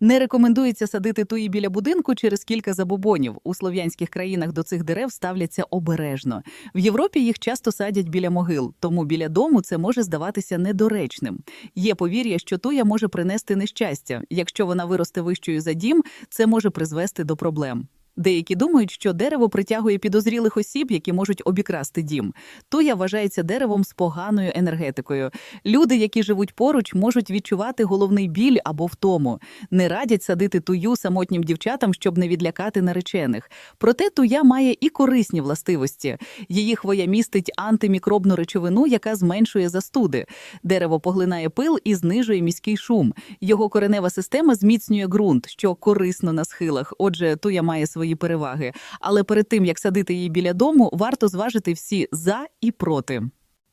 Не рекомендується садити туї біля будинку через кілька забобонів. У слов'янських країнах до цих дерев ставляться обережно. В Європі їх часто садять біля могил, тому біля дому це може здаватися недоречним. Є повір'я, що туя може принести нещастя. Якщо вона виросте вищою за дім, це може призвести до проблем. Деякі думають, що дерево притягує підозрілих осіб, які можуть обікрасти дім. Туя вважається деревом з поганою енергетикою. Люди, які живуть поруч, можуть відчувати головний біль або втому. Не радять садити тую самотнім дівчатам, щоб не відлякати наречених. Проте туя має і корисні властивості. Її хвоя містить антимікробну речовину, яка зменшує застуди. Дерево поглинає пил і знижує міський шум. Його коренева система зміцнює ґрунт, що корисно на схилах. Отже, туя має свої переваги. Але перед тим як садити її біля дому, варто зважити всі за і проти.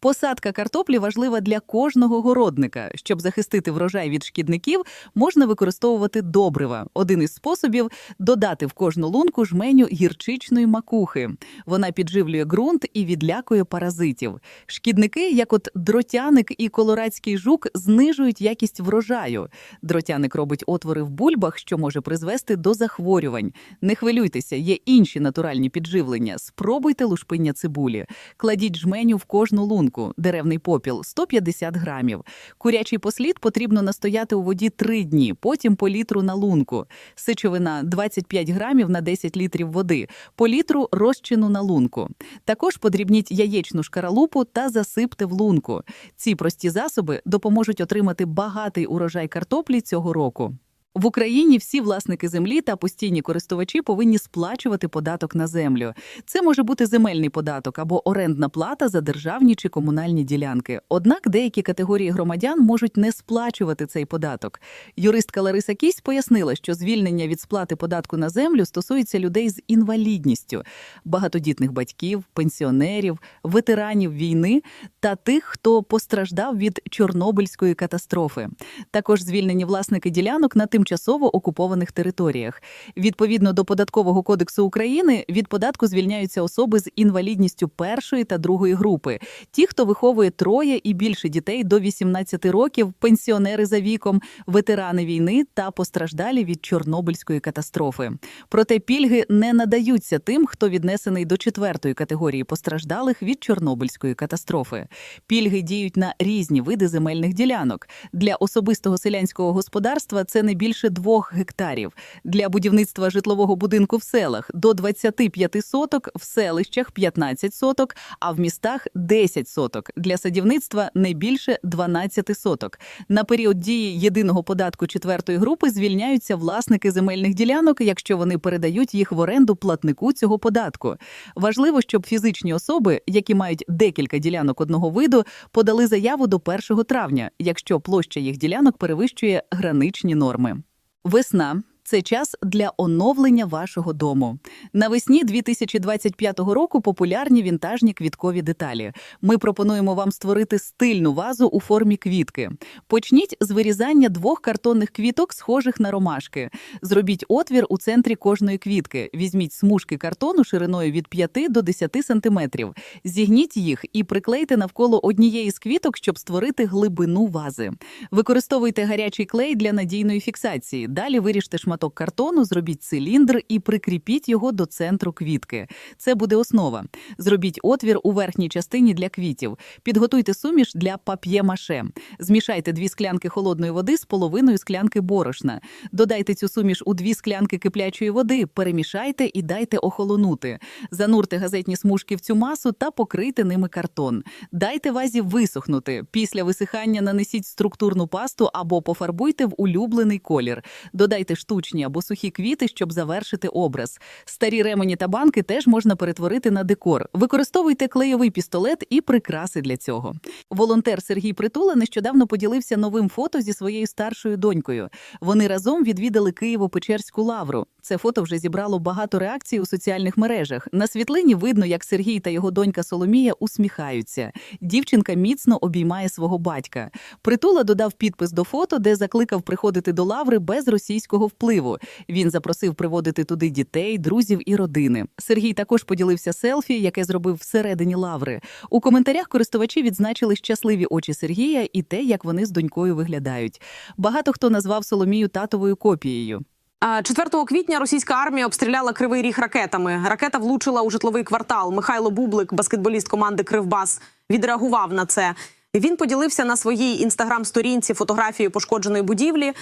Посадка картоплі важлива для кожного городника. Щоб захистити врожай від шкідників, можна використовувати добрива. Один із способів додати в кожну лунку жменю гірчичної макухи. Вона підживлює ґрунт і відлякує паразитів. Шкідники, як от дротяник і колорадський жук, знижують якість врожаю. Дротяник робить отвори в бульбах, що може призвести до захворювань. Не хвилюйтеся, є інші натуральні підживлення. Спробуйте лушпиння цибулі. Кладіть жменю в кожну лунку. Деревний попіл 150 грамів. Курячий послід потрібно настояти у воді 3 дні, потім по літру на лунку. Сичовина 25 грамів на 10 літрів води, по літру розчину на лунку. Також подрібніть яєчну шкаралупу та засипте в лунку. Ці прості засоби допоможуть отримати багатий урожай картоплі цього року. В Україні всі власники землі та постійні користувачі повинні сплачувати податок на землю. Це може бути земельний податок або орендна плата за державні чи комунальні ділянки. Однак деякі категорії громадян можуть не сплачувати цей податок. Юристка Лариса Кісь пояснила, що звільнення від сплати податку на землю стосується людей з інвалідністю, багатодітних батьків, пенсіонерів, ветеранів війни та тих, хто постраждав від Чорнобильської катастрофи. Також звільнені власники ділянок на тимчасово окупованих територіях. Відповідно до податкового кодексу України від податку звільняються особи з інвалідністю першої та другої групи, ті, хто виховує троє і більше дітей до 18 років, пенсіонери за віком, ветерани війни та постраждалі від Чорнобильської катастрофи. Проте пільги не надаються тим, хто віднесений до четвертої категорії постраждалих від Чорнобильської катастрофи. Пільги діють на різні види земельних ділянок. Для особистого селянського господарства це не більше двох гектарів. Для будівництва житлового будинку в селах до 25 соток, в селищах 15 соток, а в містах 10 соток. Для садівництва не більше 12 соток. На період дії єдиного податку четвертої групи звільняються власники земельних ділянок, якщо вони передають їх в оренду платнику цього податку. Важливо, щоб фізичні особи, які мають декілька ділянок одного виду, подали заяву до 1 травня, якщо площа їх ділянок перевищує граничні норми. Весна це час для оновлення вашого дому. Навесні 2025 року популярні вінтажні квіткові деталі. Ми пропонуємо вам створити стильну вазу у формі квітки. Почніть з вирізання двох картонних квіток, схожих на ромашки. Зробіть отвір у центрі кожної квітки. Візьміть смужки картону шириною від 5 до 10 сантиметрів. Зігніть їх і приклейте навколо однієї з квіток, щоб створити глибину вази. Використовуйте гарячий клей для надійної фіксації. Далі виріжте шматок картону, зробіть циліндр і прикріпіть його до центру квітки. Це буде основа. Зробіть отвір у верхній частині для квітів. Підготуйте суміш для пап'є-маше. Змішайте дві склянки холодної води з половиною склянки борошна. Додайте цю суміш у дві склянки киплячої води, перемішайте і дайте охолонути. Занурте газетні смужки в цю масу та покрийте ними картон. Дайте вазі висохнути. Після висихання нанесіть структурну пасту або пофарбуйте в улюблений колір. Додайте штучні або сухі квіти, щоб завершити образ. Старі ремені та банки теж можна перетворити на декор. Використовуйте клейовий пістолет і прикраси для цього. Волонтер Сергій Притула нещодавно поділився новим фото зі своєю старшою донькою. Вони разом відвідали Києво-Печерську лавру. Це фото вже зібрало багато реакцій у соціальних мережах. На світлині видно, як Сергій та його донька Соломія усміхаються. Дівчинка міцно обіймає свого батька. Притула додав підпис до фото, де закликав приходити до лаври без російського впливу. Він запросив приводити туди дітей, друзів і родини. Сергій також поділився селфі, яке зробив всередині лаври. У коментарях користувачі відзначили щасливі очі Сергія і те, як вони з донькою виглядають. Багато хто назвав Соломію татовою копією. А, 4 квітня російська армія обстріляла кривий ріг ракетами. Ракета влучила у житловий квартал. Михайло Бублик, баскетболіст команди Кривбас, відреагував на це. Він поділився на своїй інстаграм-сторінці фотографією пошкодженої будівлі.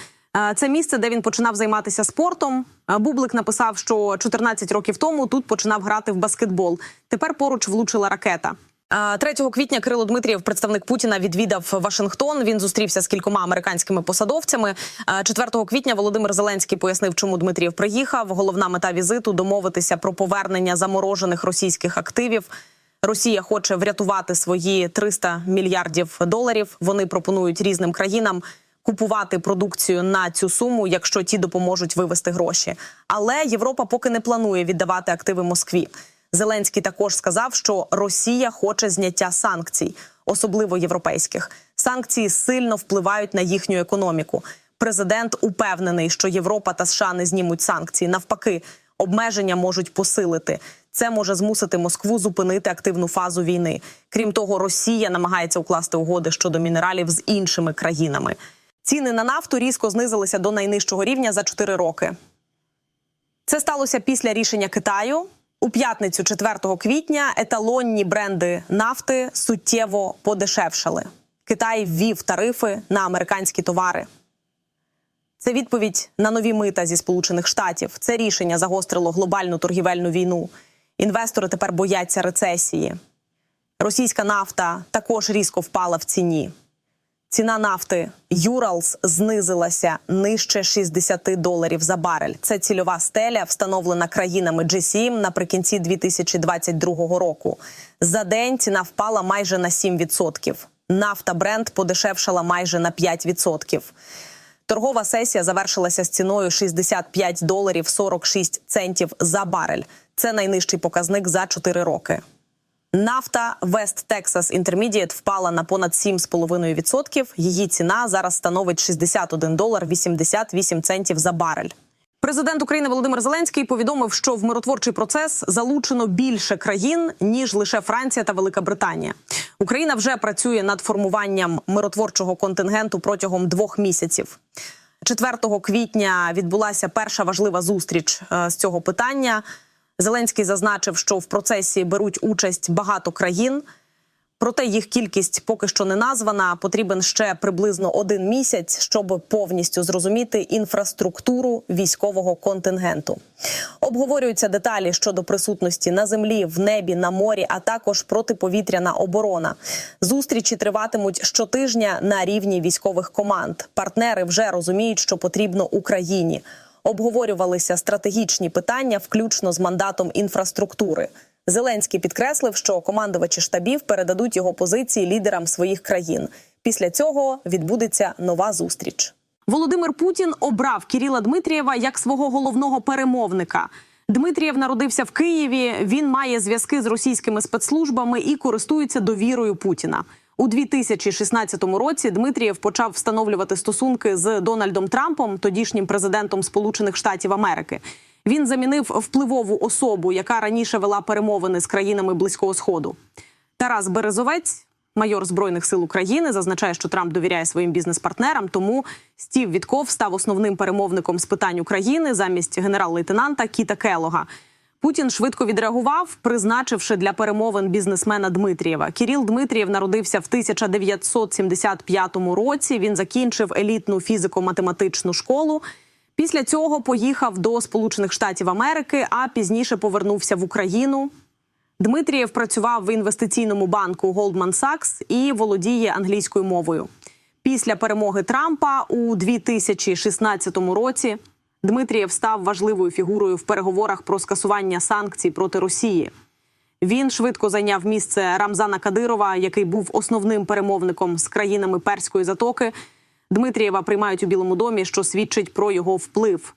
Це місце, де він починав займатися спортом. Бублик написав, що 14 років тому тут починав грати в баскетбол. Тепер поруч влучила ракета. А, 3 квітня Кирило Дмитрієв, представник Путіна, відвідав Вашингтон. Він зустрівся з кількома американськими посадовцями. А, 4 квітня Володимир Зеленський пояснив, чому Дмитрієв приїхав. Головна мета візиту домовитися про повернення заморожених російських активів. Росія хоче врятувати свої 300 мільярдів доларів. Вони пропонують різним країнам купувати продукцію на цю суму, якщо ті допоможуть вивести гроші. Але Європа поки не планує віддавати активи Москві. Зеленський також сказав, що Росія хоче зняття санкцій, особливо європейських. Санкції сильно впливають на їхню економіку. Президент упевнений, що Європа та США не знімуть санкції. Навпаки, обмеження можуть посилити. Це може змусити Москву зупинити активну фазу війни. Крім того, Росія намагається укласти угоди щодо мінералів з іншими країнами. Ціни на нафту різко знизилися до найнижчого рівня за 4 роки. Це сталося після рішення Китаю. У п'ятницю, 4 квітня, еталонні бренди нафти суттєво подешевшали. Китай ввів тарифи на американські товари. Це відповідь на нові мита зі Сполучених Штатів. Це рішення загострило глобальну торгівельну війну. Інвестори тепер бояться рецесії. Російська нафта також різко впала в ціні. Ціна нафти Юралс знизилася нижче 60 доларів за барель. Це цільова стеля, встановлена країнами G7 наприкінці 2022 року. За день ціна впала майже на 7%. Нафта бренд подешевшала майже на 5%. Торгова сесія завершилася з ціною 65 доларів 46 центів за барель. Це найнижчий показник за 4 роки. Нафта West Texas Intermediate впала на понад 7,5%. Її ціна зараз становить 61 долар 88 центів за барель. Президент України Володимир Зеленський повідомив, що в миротворчий процес залучено більше країн ніж лише Франція та Велика Британія. Україна вже працює над формуванням миротворчого контингенту протягом двох місяців. 4 квітня відбулася перша важлива зустріч е, з цього питання. Зеленський зазначив, що в процесі беруть участь багато країн. Проте їх кількість поки що не названа. Потрібен ще приблизно один місяць, щоб повністю зрозуміти інфраструктуру військового контингенту. Обговорюються деталі щодо присутності на землі, в небі, на морі, а також протиповітряна оборона. Зустрічі триватимуть щотижня на рівні військових команд. Партнери вже розуміють, що потрібно Україні. Обговорювалися стратегічні питання, включно з мандатом інфраструктури. Зеленський підкреслив, що командувачі штабів передадуть його позиції лідерам своїх країн. Після цього відбудеться нова зустріч. Володимир Путін обрав Кіріла Дмитрієва як свого головного перемовника. Дмитрієв народився в Києві. Він має зв'язки з російськими спецслужбами і користується довірою Путіна. У 2016 році Дмитрієв почав встановлювати стосунки з Дональдом Трампом, тодішнім президентом Сполучених Штатів Америки. Він замінив впливову особу, яка раніше вела перемовини з країнами Близького Сходу. Тарас Березовець, майор збройних сил України, зазначає, що Трамп довіряє своїм бізнес-партнерам. Тому Стів Вітков став основним перемовником з питань України замість генерал-лейтенанта Кіта Келога. Путін швидко відреагував, призначивши для перемовин бізнесмена Дмитрієва. Кіріл Дмитрієв народився в 1975 році. Він закінчив елітну фізико-математичну школу. Після цього поїхав до Сполучених Штатів Америки, а пізніше повернувся в Україну. Дмитрієв працював в інвестиційному банку Goldman Sachs і володіє англійською мовою. Після перемоги Трампа у 2016 році Дмитрієв став важливою фігурою в переговорах про скасування санкцій проти Росії. Він швидко зайняв місце Рамзана Кадирова, який був основним перемовником з країнами Перської затоки. Дмитрієва приймають у Білому домі, що свідчить про його вплив.